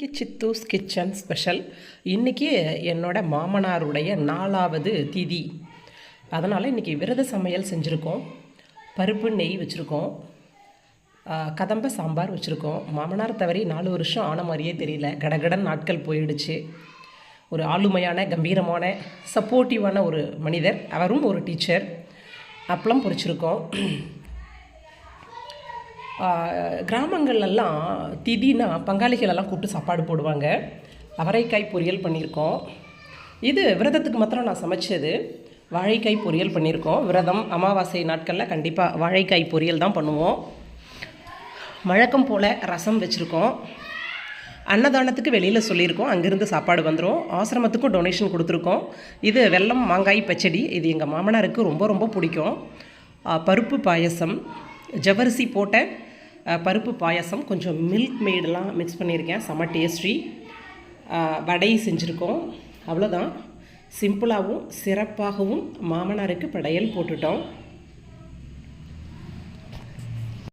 இன்றைக்கி சித்தூஸ் kitchen special. இன்றைக்கி என்னோட மாமனாருடைய நாலாவது திதி. அதனால் இன்றைக்கி விரத சமையல் செஞ்சுருக்கோம். பருப்பு நெய் வச்சுருக்கோம். கதம்ப சாம்பார் வச்சுருக்கோம். மாமனார் தவறி நாலு வருஷம் ஆன மாதிரியே தெரியல. கடகடன் நாட்கள் போயிடுச்சு. ஒரு ஆளுமையான கம்பீரமான சப்போர்ட்டிவான ஒரு மனிதர். அவரும் ஒரு டீச்சர் அப்பளம் பொரிச்சிருக்கோம். கிராமங்கள்லாம் திதினா பங்காளிகள் எல்லாம் கூப்பிட்டு சாப்பாடு போடுவாங்க. அவரைக்காய் பொரியல் பண்ணியிருக்கோம். இது விரதத்துக்கு மாத்திரம் நான் சமைச்சது. வாழைக்காய் பொரியல் பண்ணியிருக்கோம். விரதம் அமாவாசை நாட்களில் கண்டிப்பாக வாழைக்காய் பொரியல் தான் பண்ணுவோம். வழக்கம் போல் ரசம் வச்சுருக்கோம். அன்னதானத்துக்கு வெளியில் சொல்லியிருக்கோம். அங்கேருந்து சாப்பாடு வந்துடும் ஆசிரமத்துக்கும் டொனேஷன் கொடுத்துருக்கோம். இது வெல்லம் மாங்காய் பச்சடி. இது எங்கள் மாமனாருக்கு ரொம்ப ரொம்ப பிடிக்கும். பருப்பு பாயசம் ஜவரிசி போட்ட பருப்பு பாயசம் கொஞ்சம் மில்க் மெய்டெலாம் மிக்ஸ் பண்ணியிருக்கேன். செம்ம டேஸ்டி வடை செஞ்சுருக்கோம். அவ்வளோதான் சிம்பிளாகவும் சிறப்பாகவும் மாமனாருக்கு படையல் போட்டுட்டோம்.